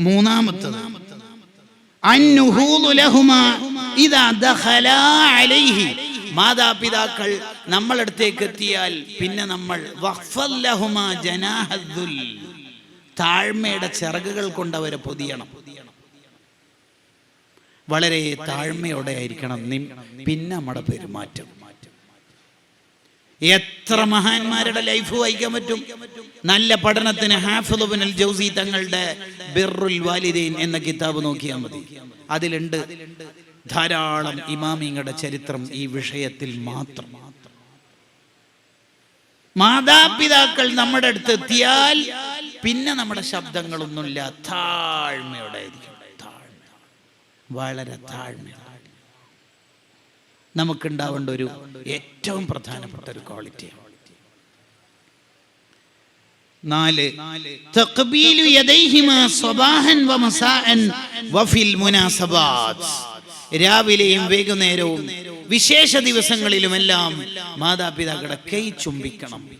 മൂന്നാമത്തത്. മാതാപിതാക്കൾ നമ്മളടുത്തേക്ക് എത്തിയാൽ പിന്നെ നമ്മൾ താഴ്മയുടെ ചിറകുകൾ കൊണ്ട് അവരെ പൊതിയണം. വളരെ താഴ്മയോടെ ആയിരിക്കണം. പിന്നെ നമ്മുടെ പെരുമാറ്റം. എത്ര മഹാന്മാരുടെ ലൈഫ് വായിക്കാൻ പറ്റും? നല്ല പഠനത്തിന് ഹാഫിദുബിൻ അൽ ജൗസി തങ്ങളുടെ ബിറുൽ വാലിദീൻ എന്ന കിതാബ് നോക്കിയാൽ മതി. അതിലുണ്ട് ധാരാളം ഇമാമിങ്ങളുടെ ചരിത്രം ഈ വിഷയത്തിൽ മാത്രം. മാതാപിതാക്കൾ നമ്മുടെ അടുത്ത് എത്തിയാൽ പിന്നെ നമ്മുടെ ശബ്ദങ്ങളൊന്നുമില്ല. താഴ്മയോടെ വളരെ താഴ്മ. നമുക്കുണ്ടാവേണ്ട ഒരു ഏറ്റവും പ്രധാനപ്പെട്ട ഒരു ക്വാളിറ്റിയാണ് നാല് രാവിലെയും വൈകുന്നേരവും വിശേഷ ദിവസങ്ങളിലുമെല്ലാം മാതാപിതാക്കളെ കൈ ചുംബിക്കണം.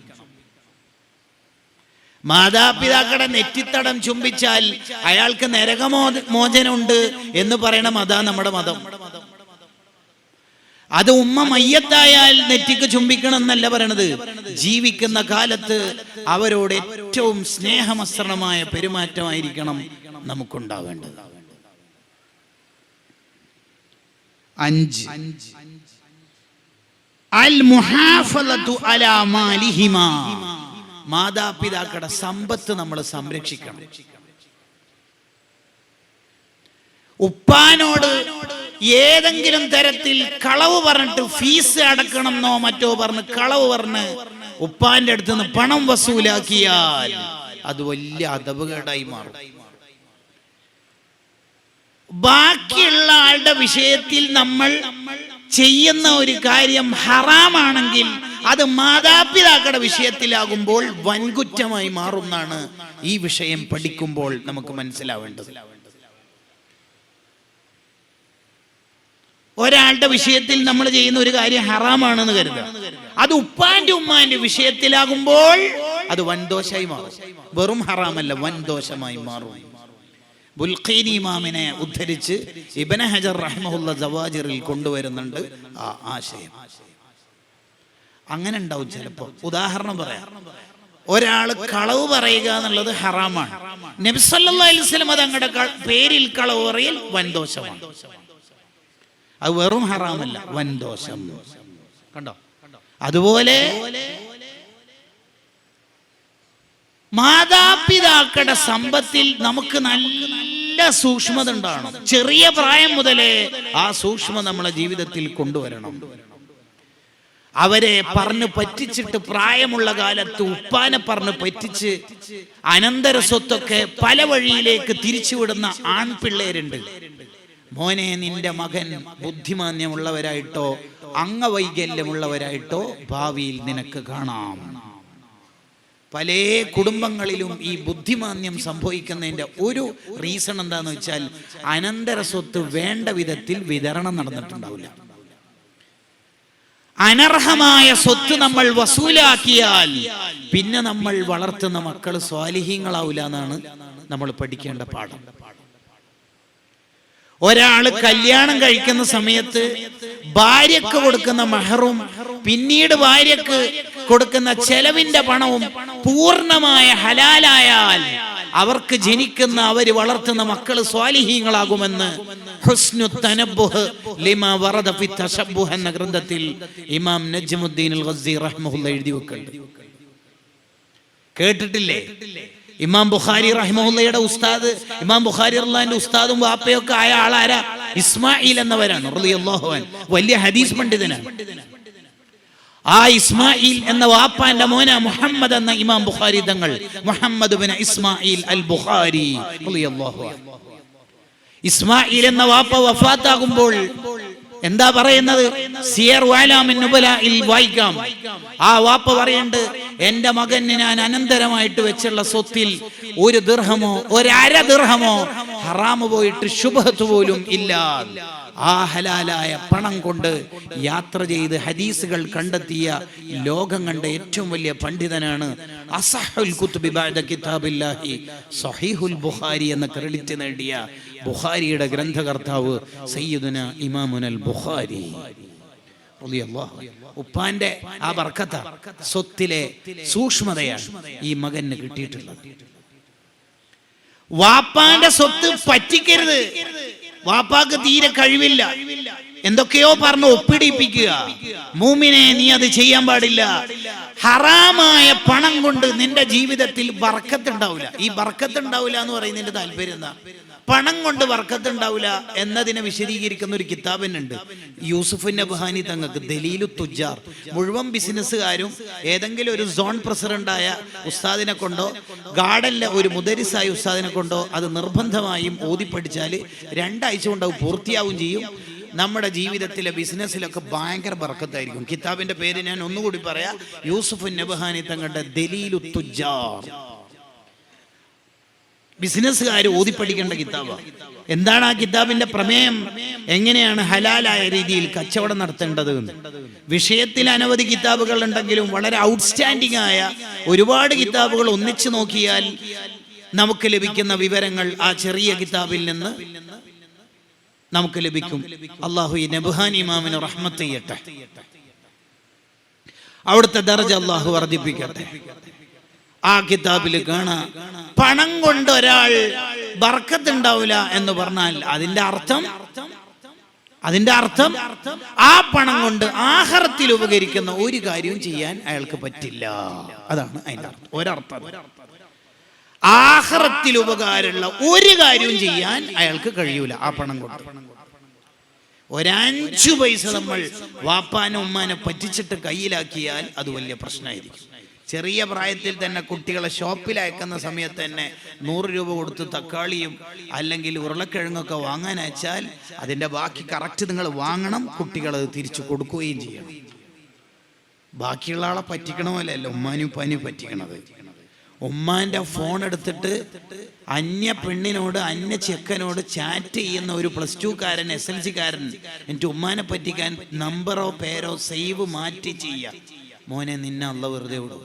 മാതാപിതാക്കളുടെ നെറ്റിത്തടം ചുംബിച്ചാൽ അയാൾക്ക് നരകമോ മോചനമുണ്ട് എന്ന് പറയണം. അതാ നമ്മുടെ മതം. അത് ഉമ്മ മയ്യത്തായാൽ നെറ്റിക്ക് ചുംബിക്കണം എന്നല്ല പറയണത്. ജീവിക്കുന്ന കാലത്ത് അവരോട് ഏറ്റവും സ്നേഹമസ്രണമായ പെരുമാറ്റമായിരിക്കണം നമുക്കുണ്ടാവേണ്ടത്. അഞ്ച്. അൽ മുഹാഫലത്തു അലാ മാലിഹിമാ. മാതാപിതാക്കളുടെ സമ്പത്ത് നമ്മൾ സംരക്ഷിക്കണം. ഉപ്പാനോട് ഏതെങ്കിലും തരത്തിൽ കളവ് പറഞ്ഞിട്ട് ഫീസ് അടക്കണമെന്നോ മറ്റോ പറഞ്ഞ് കളവ് പറഞ്ഞ് ഉപ്പാന്റെ അടുത്ത് നിന്ന് പണം വസൂലാക്കിയാൽ അത് വലിയ അതവുകേടായി മാറും. ബാക്കിയുള്ള ആളുടെ വിഷയത്തിൽ നമ്മൾ ചെയ്യുന്ന ഒരു കാര്യം ഹറാമാണെങ്കിൽ അത് മാതാപിതാക്കളുടെ വിഷയത്തിലാകുമ്പോൾ വൻകുറ്റമായി മാറുന്നാണ് ഈ വിഷയം പഠിക്കുമ്പോൾ നമുക്ക് മനസ്സിലാവേണ്ടത്. ഒരാളുടെ വിഷയത്തിൽ നമ്മൾ ചെയ്യുന്ന ഒരു കാര്യം ഹറാമാണെന്ന് കരുതുക. അത് ഉപ്പാന്റെ ഉമ്മാന്റെ വിഷയത്തിലാകുമ്പോൾ അത് വൻദോഷമായി മാറും. വെറും ഹറാമല്ല വൻദോഷമായി മാറും. ബുൽഖീനി ഇമാമിനെ ഉദ്ധരിച്ച് ഇബന ഹജർ റഹ്മുള്ള ജവാജിറിൽ കൊണ്ടുവരുന്നുണ്ട് ആ ആശയം. അങ്ങനെ ഉണ്ടാവും ചിലപ്പോ ഉദാഹരണം പറയാം. ഒരാൾ കളവ് പറയുക എന്നുള്ളത് ഹറാമാണ്. നബിസല്ലാ അലൈവലം അത് അങ്ങടെ പേരിൽ കളവ് പറയൽ വൻദോഷമാണ്. അത് വെറും ഹറാമല്ല. വൻ ദോഷം. കണ്ടോ? അതുപോലെ മാതാപിതാക്കളുടെ സമ്പത്തിൽ നമുക്ക് നല്ല സൂക്ഷ്മത ഉണ്ടാകണം. ചെറിയ പ്രായം മുതലേ ആ സൂക്ഷ്മ നമ്മളെ ജീവിതത്തിൽ കൊണ്ടുവരണം. അവരെ പറഞ്ഞു പറ്റിച്ചിട്ട് പ്രായമുള്ള കാലത്ത് ഉപ്പാനെ പറഞ്ഞ് പറ്റിച്ച് അനന്തര സ്വത്തൊക്കെ പല വഴിയിലേക്ക് തിരിച്ചുവിടുന്ന ആൺപിള്ളേരുണ്ട്. മോനെ നിന്റെ മകൻ ബുദ്ധിമാന്യമുള്ളവരായിട്ടോ അംഗവൈകല്യമുള്ളവരായിട്ടോ ഭാവിയിൽ നിനക്ക് കാണാം. പല കുടുംബങ്ങളിലും ഈ ബുദ്ധിമാന്യം സംഭവിക്കുന്നതിന്റെ ഒരു റീസൺ എന്താന്ന് വെച്ചാൽ അനന്തര സ്വത്ത് വേണ്ട വിധത്തിൽ വിതരണം നടന്നിട്ടുണ്ടാവില്ല. അനർഹമായ സ്വത്ത് നമ്മൾ വസൂലാക്കിയാൽ പിന്നെ നമ്മൾ വളർത്തുന്ന മക്കൾ സ്വാലിഹീങ്ങളാവില്ല എന്നാണ് നമ്മൾ പഠിക്കേണ്ട പാഠം. ഒരാൾ കല്യാണം കഴിക്കുന്ന സമയത്ത് ഭാര്യക്ക് കൊടുക്കുന്ന മെഹറും പിന്നീട് ഭാര്യക്ക് കൊടുക്കുന്ന ചെലവിന്റെ പണവും പൂർണമായ ഹലാലായാൽ അവർക്ക് ജനിക്കുന്ന അവർ വളർത്തുന്ന മക്കൾ സ്വാലിഹീങ്ങളാകുമെന്ന് എന്ന ഗ്രന്ഥത്തിൽ ഇമാം നജ്മുദ്ദീൻ എഴുതി വെക്കുന്നുണ്ട്. കേട്ടിട്ടില്ലേ? ഇമാം ബുഖാരി റഹിമുള്ളയുടെ ഉസ്താദ് ഇമാം ബുഖാരി അള്ളാന്റെ ഉസ്താദും വാപ്പയൊക്കെ ആയ ആളാരാ? ഇസ്മായിൽ എന്നവരാണ് അൻഹു. വലിയ ഹദീസ് പണ്ഡിതനാണ്. ആ ഇസ്മായിൽ എന്ന വാപ്പാന്റെ മോന മുഹമ്മദ് എന്ന Imam Bukhari Thangal Muhammad Ismail al Bukhari Ismail എന്ന വാപ്പ വഫാത്താകുമ്പോൾ എന്താ പറയുന്നത്? സിയർ വാലാമിൻ വായിക്കാം. ആ വാപ്പ പറയുന്നുണ്ട് എന്റെ മകന് ഞാൻ അനന്തരമായിട്ട് വെച്ചുള്ള സ്വത്തിൽ ഒരു ദീർഘമോ ഒരര ദീർഘമോ ഹറാമ് പോയിട്ട് ശുഭത്ത് പോലും ഇല്ല ആ ഹലാലായ പണം കൊണ്ട് യാത്ര ചെയ്ത് ഹദീസുകൾ കണ്ടെത്തിയ ലോകം കണ്ട ഏറ്റവും വലിയ പണ്ഡിതനാണ് അസഹുൽ കിതാബില്ലാഹി ബുഖാരി എന്ന ക്രെഡിറ്റ് നേടിയ ബുഖാരിയുടെ ഗ്രന്ഥകർത്താവ് സയ്യിദുന ഇമാമുനൽ ബുഖാരി. ഉപ്പാന്റെ ആ ബർക്കത്ത സ്വത്തിലെ സൂക്ഷ്മതയാണ് ഈ മകന് കിട്ടിയിട്ടുള്ളത്. വാപ്പാന്റെ സ്വത്ത് പറ്റിക്കരുത്. വാപ്പാക്ക് തീരെ കഴിവില്ല. എന്തൊക്കെയോ പറഞ്ഞു ഒപ്പിടിപ്പിക്കുക. മൂമിനെ നീ അത് ചെയ്യാൻ പാടില്ല. ഹറാമായ പണം കൊണ്ട് നിന്റെ ജീവിതത്തിൽ ബർക്കത്തുണ്ടാവില്ല ഈ ബർക്കത്തുണ്ടാവില്ല എന്ന് പറയുന്നതിന്റെ താല്പര്യം എന്താ? പണം കൊണ്ട് ബർക്കത്തുണ്ടാവില്ല എന്നതിനെ വിശദീകരിക്കുന്ന ഒരു കിതാബിനുണ്ട് യൂസുഫ് നബ്ഹാനി തങ്ങൾക്ക് ദലീലു തുജാർ മുഴുവൻ ബിസിനസ്സുകാരും ഏതെങ്കിലും ഒരു സോൺ പ്രസിഡന്റായ ഉസ്താദിനെ കൊണ്ടോ ഗാർഡനിലെ ഒരു മുദരിസായ ഉസ്താദിനെ കൊണ്ടോ അത് നിർബന്ധമായും ഓതി പഠിച്ചാൽ രണ്ടാഴ്ച കൊണ്ട് പൂർത്തിയാവും ചെയ്യും. നമ്മുടെ ജീവിതത്തിലെ ബിസിനസ്സിലൊക്കെ ഭയങ്കര ബർക്കത്തായിരിക്കും. കിതാബിന്റെ പേര് ഞാൻ ഒന്നുകൂടി പറയാം. യൂസുഫ് നബഹാനി തങ്ങളുടെ ദലീലു തുജാർ ബിസിനസ്സുകാർ ഓതിപ്പടിക്കേണ്ട കിതാബാണ് എന്താണ് ആ കിതാബിന്റെ പ്രമേയം? എങ്ങനെയാണ് ഹലാലായ രീതിയിൽ കച്ചവടം നടത്തേണ്ടത് വിഷയത്തിൽ അനവധി കിതാബുകൾ ഉണ്ടെങ്കിലും വളരെ ഔട്ട്സ്റ്റാൻഡിംഗ് ആയ ഒരുപാട് കിതാബുകൾ ഒന്നിച്ചു നോക്കിയാൽ നമുക്ക് ലഭിക്കുന്ന വിവരങ്ങൾ ആ ചെറിയ കിതാബിൽ നിന്ന് നമുക്ക് ലഭിക്കും. അള്ളാഹു ഈ നബ്ഹാൻ റഹ്മത്ത് അവിടുത്തെ ദർജ അള്ളാഹു വർദ്ധിപ്പിക്കട്ടെ. ആ കിതാബിൽ കാണാം. പണം കൊണ്ട് ഒരാൾ ബർക്കത്തുണ്ടാവില്ല എന്ന് പറഞ്ഞാൽ അതിന്റെ അർത്ഥം? അതിന്റെ അർത്ഥം? ആ പണം കൊണ്ട് ആഹാരത്തിൽ ഉപകരിക്കുന്ന ഒരു കാര്യവും ചെയ്യാൻ അയാൾക്ക് പറ്റില്ല. അതാണ് അതിന്റെ അർത്ഥം. ഒരർത്ഥം. ആഹാരത്തിൽ ഉപകാരമുള്ള ഒരു കാര്യവും ചെയ്യാൻ അയാൾക്ക് കഴിയൂല ആ പണം കൊണ്ട്. ഒരഞ്ചു പൈസ നമ്മൾ വാപ്പാനും ഉമ്മാനെ പറ്റിച്ചിട്ട് കയ്യിലാക്കിയാൽ അത് വലിയ പ്രശ്നമായിരിക്കും. ചെറിയ പ്രായത്തിൽ തന്നെ കുട്ടികളെ ഷോപ്പിൽ അയക്കുന്ന സമയത്ത് തന്നെ നൂറ് രൂപ കൊടുത്ത് തക്കാളിയും അല്ലെങ്കിൽ ഉരുളക്കിഴങ്ങൊക്കെ വാങ്ങാൻ അയച്ചാൽ അതിന്റെ ബാക്കി കറക്റ്റ് നിങ്ങൾ വാങ്ങണം കുട്ടികളത് തിരിച്ചു കൊടുക്കുകയും ചെയ്യണം. ബാക്കിയുള്ള ആളെ പറ്റിക്കണമല്ല? ഉമ്മാനും പനി പറ്റിക്കണത്. ഉമ്മാന്റെ ഫോൺ എടുത്തിട്ട് അന്യ പെണ്ണിനോട് അന്യ ചെക്കനോട് ചാറ്റ് ചെയ്യുന്ന ഒരു പ്ലസ് ടു കാരൻ എസ് എൽ കാരൻ എന്റെ ഉമ്മാനെ പറ്റിക്കാൻ നമ്പറോ പേരോ സേവ് മാറ്റി ചെയ്യുക. മോനെ നിന്നെ അല്ല വെറുതെ വിടും.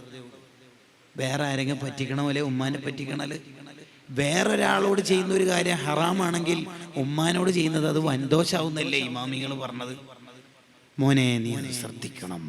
വേറെ ആരെങ്കിലും പറ്റിക്കണ പോലെ ഉമ്മാനെ പറ്റിക്കണൽ. വേറൊരാളോട് ചെയ്യുന്ന ഒരു കാര്യം ഹറാമാണെങ്കിൽ ഉമ്മാനോട് ചെയ്യുന്നത് അത് വൻദോഷാവുന്നല്ലേ ഇമാമികൾ പറഞ്ഞത്? മോനെ നീ ശ്രദ്ധിക്കണം.